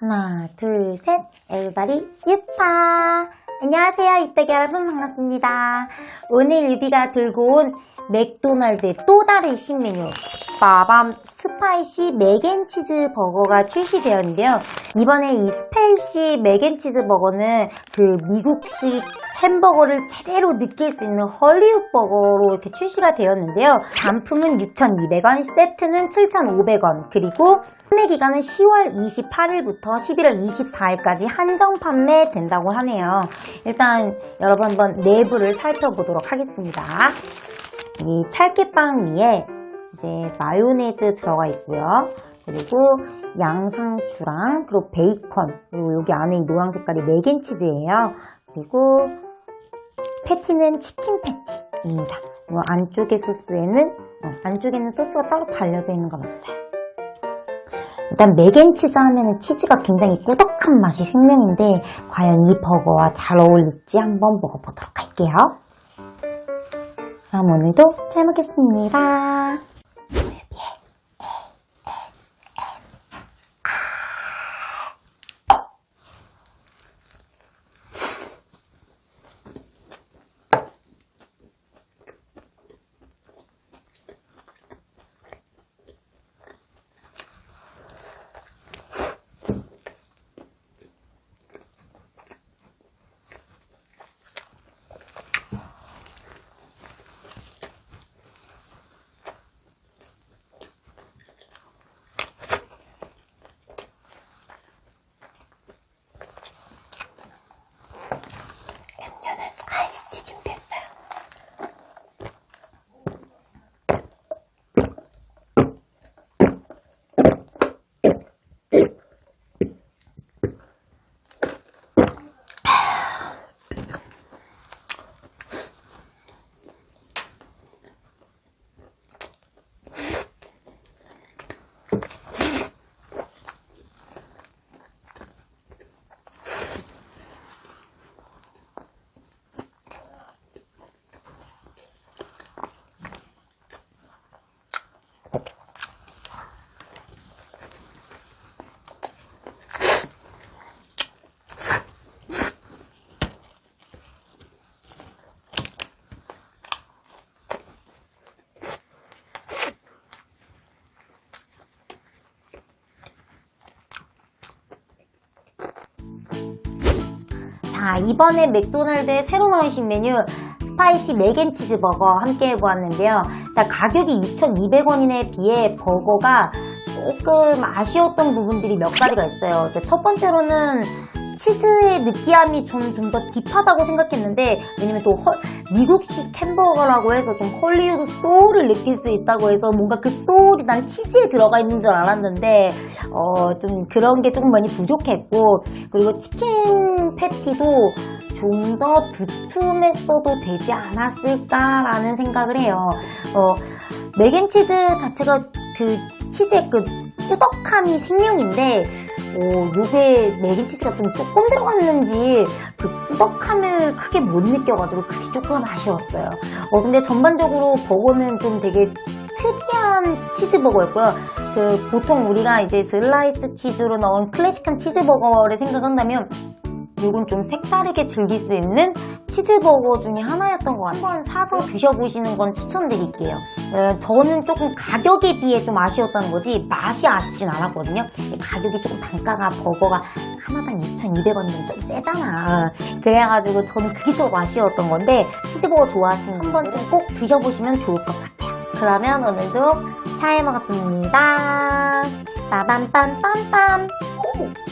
하나, 둘, 셋. 에브바리 유파. 안녕하세요. 입덕 여러분 반갑습니다. 오늘 유비가 들고 온 맥도날드의 또 다른 신메뉴 빠밤 스파이시 맥앤치즈 버거가 출시되었는데요. 이번에 이 스파이시 맥앤치즈 버거는 그 미국식 햄버거를 제대로 느낄 수 있는 헐리우드 버거로 이렇게 출시가 되었는데요. 단품은 6,200원, 세트는 7,500원, 그리고 판매 기간은 10월 28일부터 11월 24일까지 한정 판매된다고 하네요. 일단 여러분 한번 내부를 살펴보도록 하겠습니다. 이 찰기빵 위에 이제 마요네즈 들어가 있고요. 그리고 양상추랑 그리고 베이컨 그리고 여기 안에 이 노란 색깔이 맥앤치즈예요. 그리고 패티는 치킨 패티입니다. 이 안쪽의 소스에는 어, 안쪽에는 소스가 따로 발려져 있는 건 없어요. 일단 맥앤치즈 하면은 치즈가 굉장히 꾸덕한 맛이 생명인데 과연 이 버거와 잘 어울릴지 한번 먹어보도록 할게요. 그럼 오늘도 잘 먹겠습니다. 스티 준비했어요. 자, 이번에 맥도날드의 새로 나오신 메뉴 스파이시 맥앤치즈 버거 함께 해보았는데요. 일단 가격이 2,200원에 비해 버거가 조금 아쉬웠던 부분들이 몇 가지가 있어요. 첫 번째로는 치즈의 느끼함이 좀좀더 딥하다고 생각했는데 왜냐면 또 헐- 미국식 햄버거라고 해서 좀 헐리우드 소울을 느낄 수 있다고 해서 뭔가 그 소울이 난 치즈에 들어가 있는 줄 알았는데 어 좀 그런 게 조금 많이 부족했고 그리고 치킨 패티도 좀 더 두툼했어도 되지 않았을까라는 생각을 해요. 어, 맥앤치즈 자체가 그 치즈의 그 꾸덕함이 생명인데 어, 요게 맥앤치즈가 좀 조금 들어갔는지 그 꾸덕함을 크게 못 느껴가지고 그게 조금 아쉬웠어요. 어, 근데 전반적으로 버거는 좀 되게 특이한 치즈버거였고요. 그 보통 우리가 이제 슬라이스 치즈로 넣은 클래식한 치즈버거를 생각한다면 이건 좀 색다르게 즐길 수 있는 치즈버거 중에 하나였던 것 같아요. 한번 사서 드셔보시는 건 추천드릴게요. 어, 저는 조금 가격에 비해 좀 아쉬웠다는 거지 맛이 아쉽진 않았거든요. 가격이 조금 단가가 버거가 하나당 2,200원이면 좀 세잖아. 그래가지고 저는 그게 좀 아쉬웠던 건데 치즈버거 좋아하시는 한 번쯤 꼭 드셔보시면 좋을 것 같아요. 그러면 오늘도 잘 먹었습니다. 빠밤빰빰빰. 오!